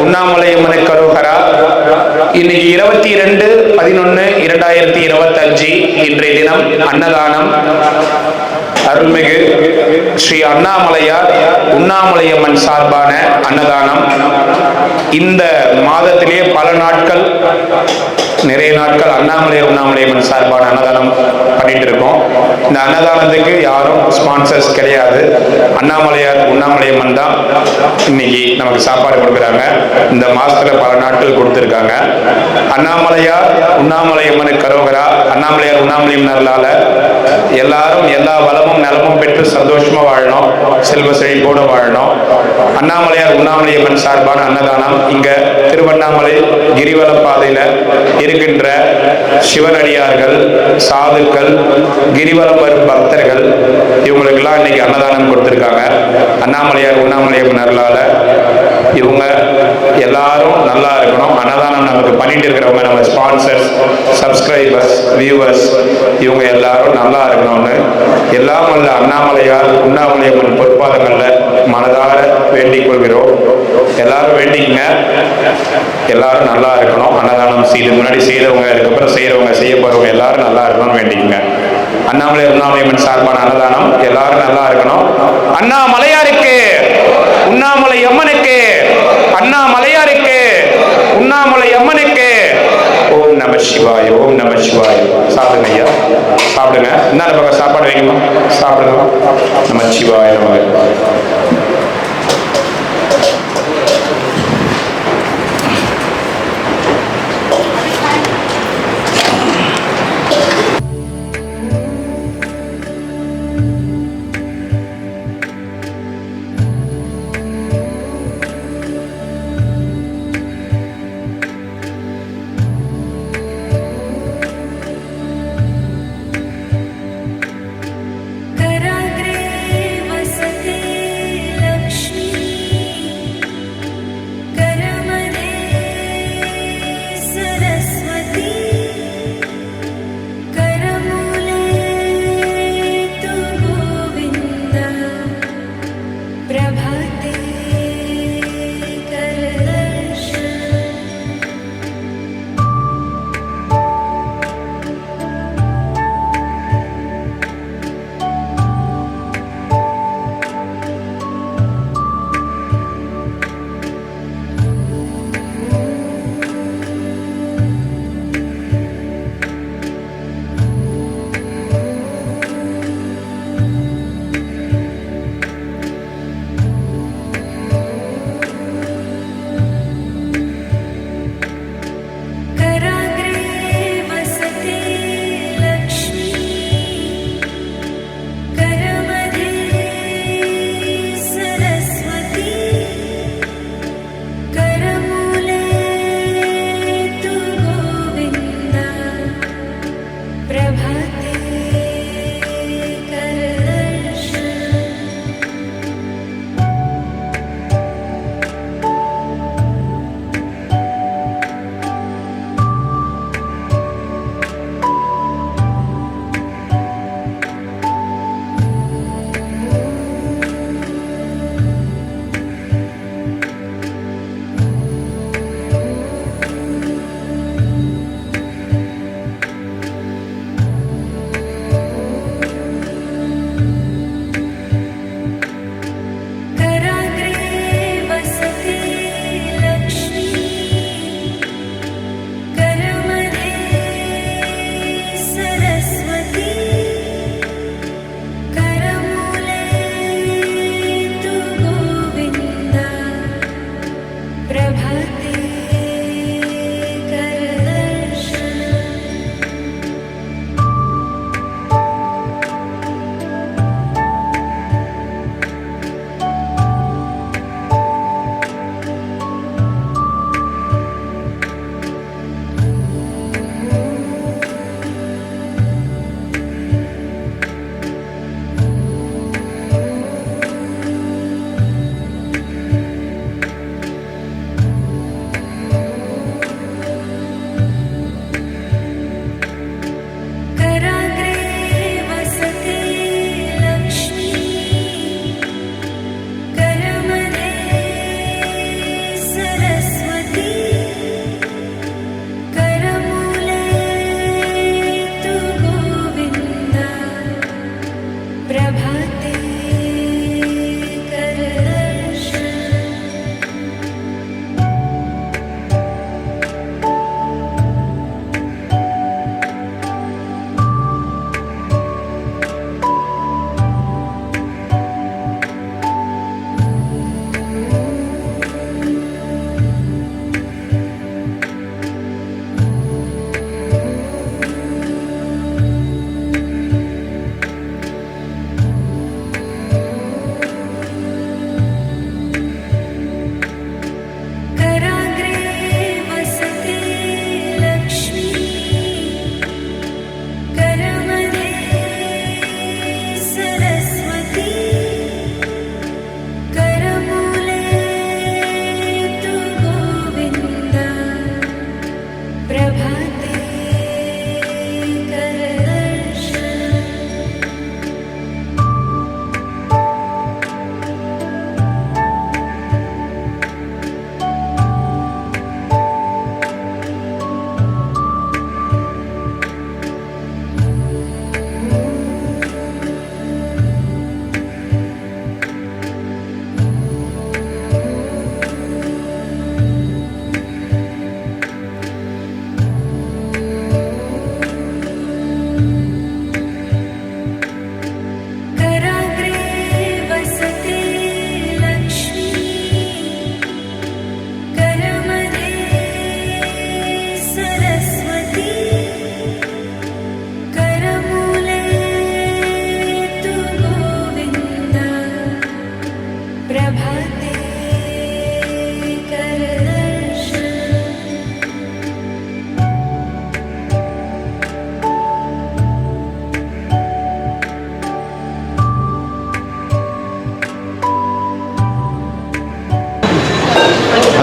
உண்ணாமலையம்மனு கரோகரா இன்னைக்கு இருபத்தி இரண்டு பதினொன்று இரண்டாயிரத்தி இருபத்தி அஞ்சு இன்றைய தினம் அன்னதானம். அருள்மிகு ஸ்ரீ அண்ணாமலையார் உண்ணாமலையம்மன் சார்பான அன்னதானம். இந்த மாதத்திலே பல நாட்கள் நிறைய நாட்கள் அண்ணாமலையார் உண்ணாமலையம்மன் சார்பான அன்னதானம் பண்ணிட்டு இருக்கோம் இந்த அன்னதானத்துக்கு யாரும் ஸ்பான்சர்ஸ் கிடையாது. அண்ணாமலையார் உண்ணாமலையம்மன் தான் இன்னைக்கு நமக்கு சாப்பாடு கொடுக்குறாங்க. இந்த மாசத்துல பல நாட்கள் கொடுத்துருக்காங்க. அண்ணாமலையார் உண்ணாமலையம்மனுக்கு கரோகரா அண்ணாமலையார் உண்ணாமலையம்மன் எல்லாரும் எல்லா வளமும் நலமும் பெற்று சந்தோஷமா வாழணும். செல்வ செழிப்போடு வாழணும். அண்ணாமலையார் உண்ணாமலையம்மன் சார்பான அன்னதானம் இங்க திருவண்ணாமலை கிரிவல பாதையில இருக்கின்ற சிவனடியார்கள் சாதுக்கள் கிரிவலம் வரும் பக்தர்கள் இவங்களுக்கெல்லாம் இன்னைக்கு அன்னதானம் கொடுத்திருக்காங்க. அண்ணாமலையார் உண்ணாமலையம்மன் அருளால இவங்க எல்லாரும் நல்லா இருக்கணும். அன்னதானம் நமக்கு பண்ணிட்டு இருக்கிறவங்க நம்ம ஸ்பான்சர்ஸ் சப்ஸ்கிரைபர்ஸ் வியூவர்ஸ் இவங்க எல்லாரும் நல்லா இருக்கணும்னு. எல்லாம் வல்ல அண்ணாமலையார் உண்ணாமலையம்மன் பொற்பாதங்களில் மனதார வேண்டிக் கொள்கிறோம். எல்லாரும் வேண்டிக்கங்க. எல்லாரும் நல்லா இருக்கணும். அன்னதானம் செய்து முன்னாடி செய்தவங்க அதுக்கப்புறம் செய்கிறவங்க செய்ய போகிறவங்க எல்லாரும் நல்லா இருக்கணும்னு வேண்டிக்கங்க. அண்ணாமலை உண்ணாமலையம்மன் சார்பான அன்னதானம் எல்லாரும் நல்லா இருக்கணும். அண்ணாமலையாருக்கு உண்ணாமலை அம்மனுக்கு அண்ணாமலையாருக்கு உண்ணாமலை அம்மனுக்கு ஓம் நம சிவாய் ஓம் நம சிவாய். சாப்பிடுங்க ஐயா. சாப்பிடுங்க. என்ன பக்கம் சாப்பாடு வைக்கணும் சாப்பிடுங்க. நம சிவாய் நம.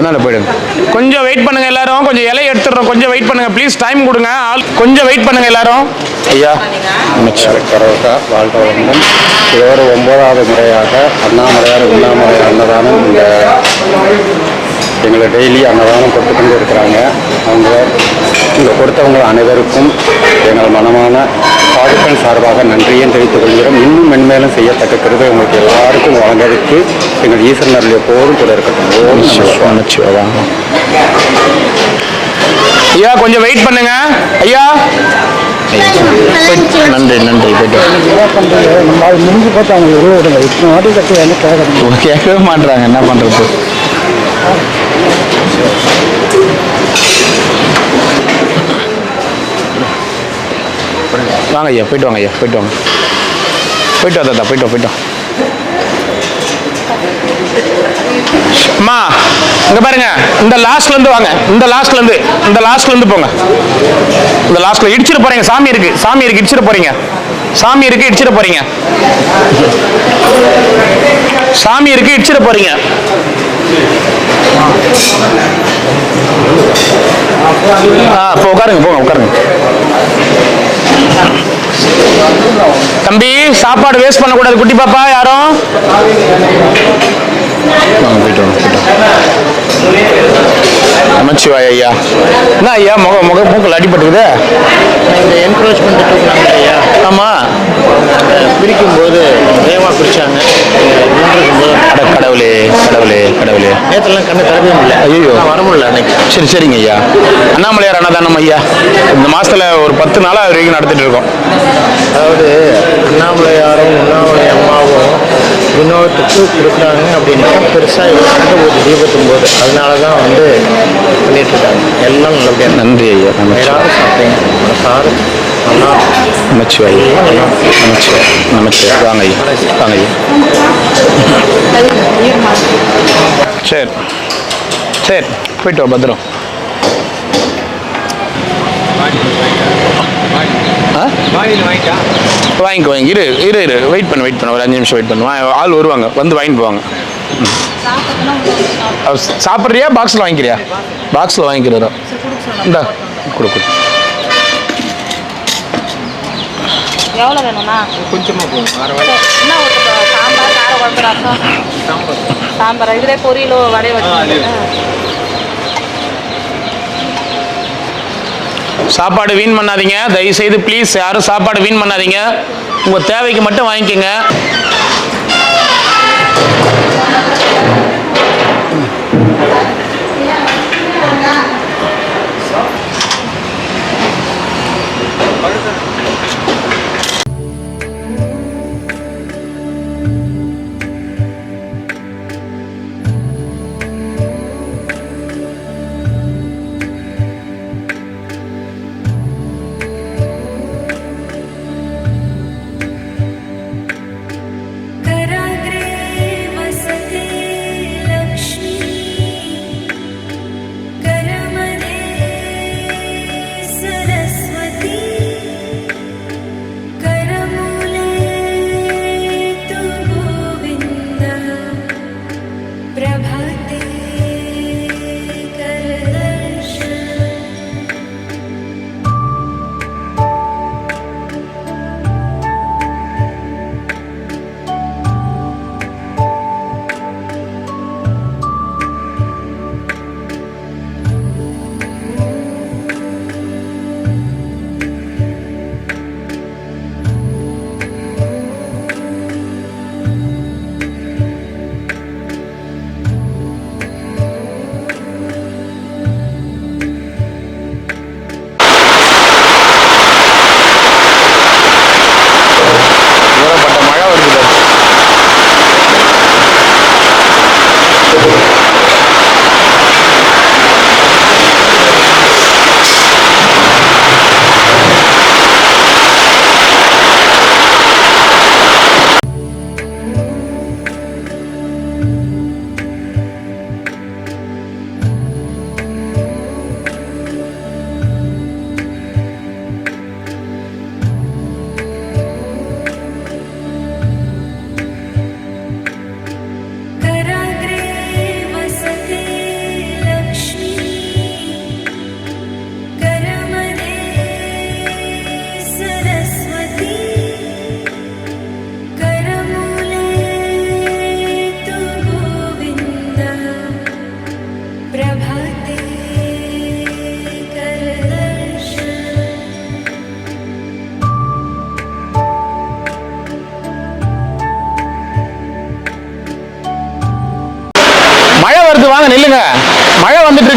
முன்னால் போயிடுங்க. கொஞ்சம் வெயிட் பண்ணுங்க எல்லாரும். கொஞ்சம் இலையை எடுத்துடுறோம். கொஞ்சம் வெயிட் பண்ணுங்க. ப்ளீஸ் டைம் கொடுங்க. ஆள் கொஞ்சம் வெயிட் பண்ணுங்க எல்லாரும். ஐயா கரோட்டா வாழ்க வளமுடன் இதோட ஒன்பதாவது முறையாக அண்ணாமலையார் உண்ணாமலையார் அன்னதானம் இந்த எங்களை டெய்லி அன்னதானம் கொடுத்து கொண்டு இருக்கிறாங்க அவங்க இங்கே கொடுத்தவங்க அனைவருக்கும் எங்கள் மனமான சாதுக்கள் சார்பாக நன்றியும் தெரிவித்துக் கொள்கிறோம். இன்னும் மென்மேலும் செய்யத்தக்க கிருபை உங்களுக்கு எல்லாருக்கும் வழங்குவதற்கு எங்கள் ஈஸ்வரன் அருள் எப்போதும் கூட இருக்கட்டும். ஓம். ஐயா கொஞ்சம் வெயிட் பண்ணுங்க. ஐயா. நன்றி நன்றி முடிஞ்சு பார்த்தா அவங்க உருவிடுங்க இத்தனை வாட்டி கட்டி என்ன கேட்கணும் கேட்கவே மாட்றாங்க. என்ன பண்ணுறது வாங்க ஐயா போயிட்டு வாங்க ஐயா போயிட்டு வாங்க. போயிட்டு வா தாத்தா போயிட்டு வா போயிட்டு வா. அம்மா இங்க பாருங்க. இந்த லாஸ்ட்ல இருந்து வாங்க. இந்த லாஸ்ட்ல இருந்து இந்த லாஸ்ட்ல இருந்து போங்க. இந்த லாஸ்ட்ல இடிச்சிட போறீங்க. சாமி இருக்கு. சாமி இருக்கு இடிச்சிட போறீங்க. சாமி இருக்கு இடிச்சிட போறீங்க. சாமி இருக்கு இடிச்சிட போறீங்க. ஆ இப்போ உட்காருங்க போங்க உட்காருங்க. தம்பி சாப்பாடு வேஸ்ட் பண்ணக்கூடாது. குட்டி பாப்பா யாரும்? நமச்சிவாய் ஐயா. என்ன ஐயா முக முக மூக்கில் அடிபட்டுக்குது? என்க்ரோச்மெண்ட் தூக்குனாங்க இல்லையா ஆமாம் பிரிக்கும்போது வேகமாக நின்றுக்கும்போது அட கடவுளே கடவுளே கடவுளே. நேற்றுலாம் கண்ணு திறக்கவே முடியல. ஐயோ. வர முடியல அன்னைக்கு. சரி சரிங்க ஐயா. அண்ணாமலையார் அன்னதானம் ஐயா. இந்த மாசத்துல ஒரு பத்து நாளா அது வரைக்கும் நடத்திட்டு இருக்கோம். அதாவது அண்ணாமலையாரும் உண்ணாமலை அம்மாவும் வினோத்துக்கு கொடுக்குறாங்க அப்படின்னா பெருசாக கணக்கு போகுது தீபத்தும் போது அதனால தான் வந்து பண்ணிட்டு இருக்காங்க எல்லாம் நல்லபடியாக நன்றி ஐயா எல்லாரும் சாப்பிட்டீங்க. நல்லா நமச்சிவாய் நமச்சிவாய் நமச்சிவாய் வாங்க ஐயா வாங்க ஐயா. சரி. சரி போயிட்டு பத்திரம். வாங்கிக்கோ. வாங்கி இரு இரு இரு. வெயிட் பண்ணு வெயிட் பண்ணு. ஒரு அஞ்சு நிமிஷம் வெயிட் பண்ணு. ஆள் வருவாங்க. வந்து வாங்கிட்டு போவாங்க. சாப்பிட்றியா? பாக்ஸில் வாங்கிக்கிறியா? பாக்ஸில் வாங்கிக்கிறோம் இந்தா கொடு கொடு. எவ்வளோ வேணும்ண்ணா கொஞ்சமாக போகும் என்ன ஊற்றுப்பா சாம்பார் கார குழம்பு ரசம் சாம்பார்? இதிலே பொரியலோ வடைய வச்சு சாப்பாடு வீண் பண்ணாதீங்க. தயவு செய்து ப்ளீஸ் யாரும் சாப்பாடு வீண் பண்ணாதீங்க. உங்கள் தேவைக்கு மட்டும் வாங்கிக்கோங்க.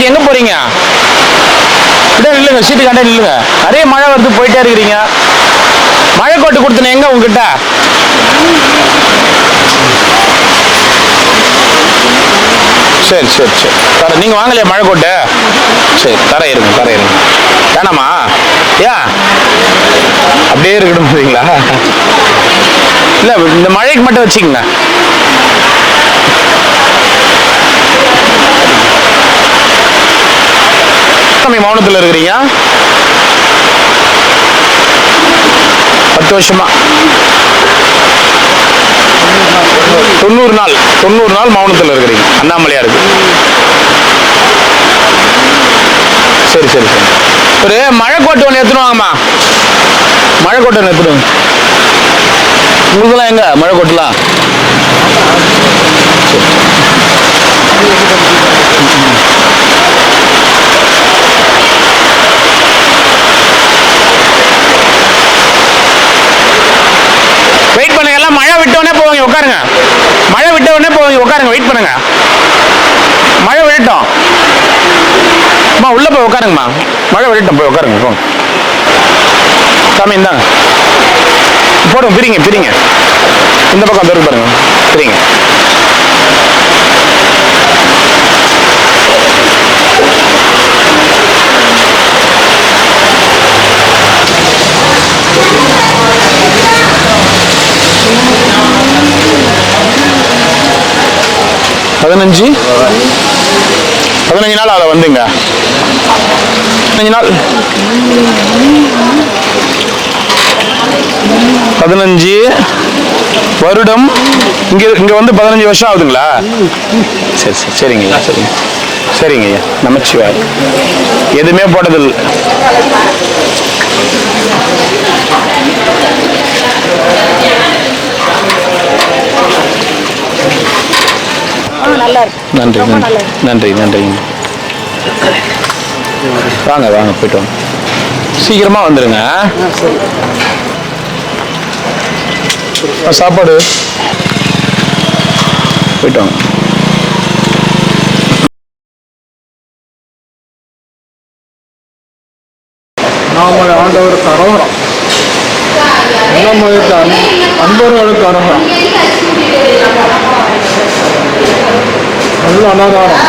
வந்துட்டு எங்க போறீங்க? அப்படியே நில்லுங்க சீட்டு கண்டே நில்லுங்க. நிறைய மழை வருது போயிட்டே இருக்கிறீங்க. மழை கோட்டு கொடுத்தனே எங்க உங்ககிட்ட? சரி சரி சரி. தர நீங்க வாங்கலையா மழை கோட்டு? சரி தர இருங்க தர இருங்க. வேணாமா? ஏன் அப்படியே இருக்கணும் சரிங்களா இல்ல இந்த மழைக்கு மட்டும் வச்சுக்கங்க. தம்பி மௌனத்தில் இருக்கிறீங்க? பத்து வருஷமா? தொண்ணூறு நாள் தொண்ணூறு நாள் மௌனத்தில் இருக்கிறீங்க. அண்ணாமலையாருக்கு. சரி சரி சரி. ஒரு மழைக்கோட்டை ஒன்று எடுத்துருவாங்கம்மா மழைக்கோட்டை மழை ஒன்று எடுத்துட்டு உங்களுக்குலாம் எங்க மழை கோட்டலாம் வெயிட் பண்ணுங்க எல்லாம் மழை விட்ட உடனே போவாங்க உட்காருங்க மழை விட்ட உடனே போவாங்க உட்காருங்க வெயிட் பண்ணுங்க. மழை விழட்டும். அம்மா உள்ள போய் உட்காருங்கம்மா. மழை விழட்டும் போய் உட்காருங்க போங்க. சாமி இந்தாங்க. போடுங்க பிரிங்க பிரிங்க. இந்த பக்கம் அந்த பாருங்க. பிரிங்க. பதினஞ்சு. பதினஞ்சு நாள் அதை வந்துங்க. பதினஞ்சு நாள். பதினஞ்சு வருடம். இங்க இங்க வந்து பதினஞ்சு வருஷம் ஆகுதுங்களா? சரி சரி சரிங்கய்யா சரிங்க. சரிங்க ஐயா நமச்சிவாய். எதுவுமே போட்டதில்லை. நல்லா இருக்கு நன்றி. நன்றி நன்றி. நன்றிங்க வாங்க வாங்க போயிட்டு வாங்க. சீக்கிரமா வந்துருங்க. சாப்பாடு. போயிட்டு வாங்க. நாமல் ஆண்டவர் கரோரம் நம்மளுக்கு அன் அன்பர்களுக்கு அனுகம் நல்ல அன்னதானம்.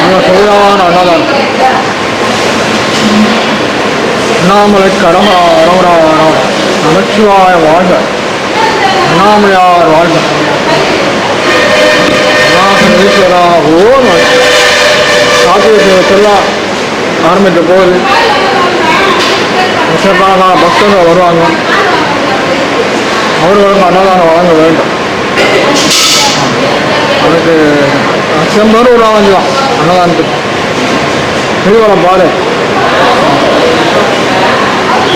நல்ல சுவையான அன்னதானம். அண்ணாமலை கரகா அரோராவரம் நமச்சிவாய வாழ்க. அண்ணாமலையார் வாழ்க. ஈஸ்வரா ஓம் சாத்தியத்தெல்லாம் ஆரம்பித்த போது பக்தர்கள் வருவாங்க. அவர்களுக்கு அன்னதானம் வழங்க வேண்டும். அதுக்கு லட்சம் பேர் வருவாங்க தான். அன்னதானத்துக்கு. திருவளம் பாரு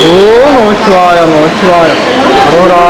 ஓம் நமச்சிவாய நமச்சிவாய Arora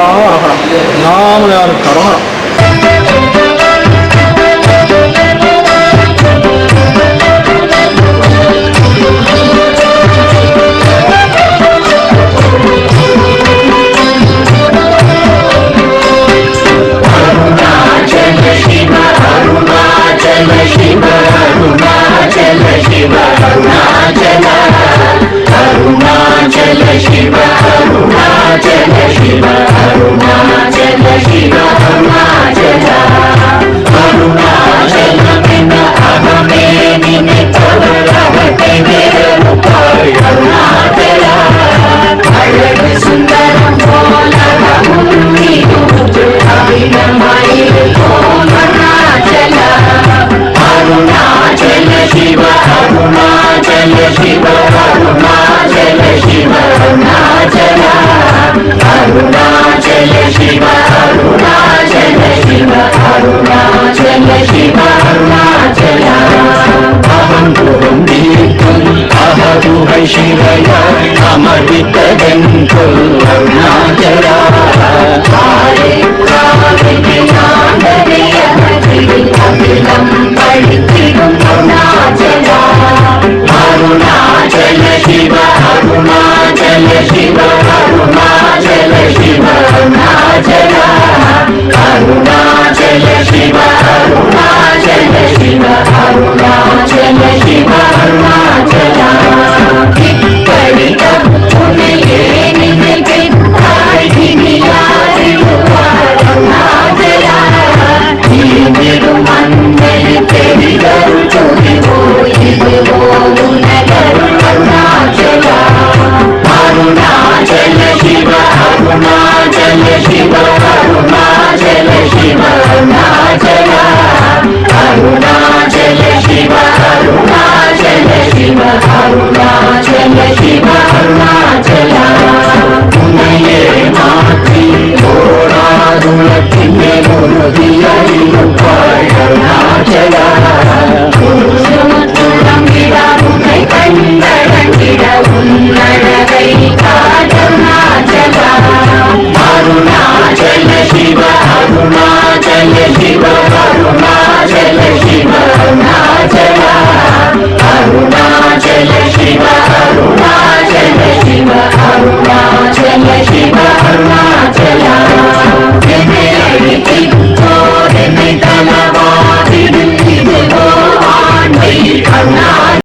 அரகரம் நாமலையார் கரகரம் Shiva, Arunachal Shiva, Arunaachala Shiva Arunaachala Arunaachala I'm not.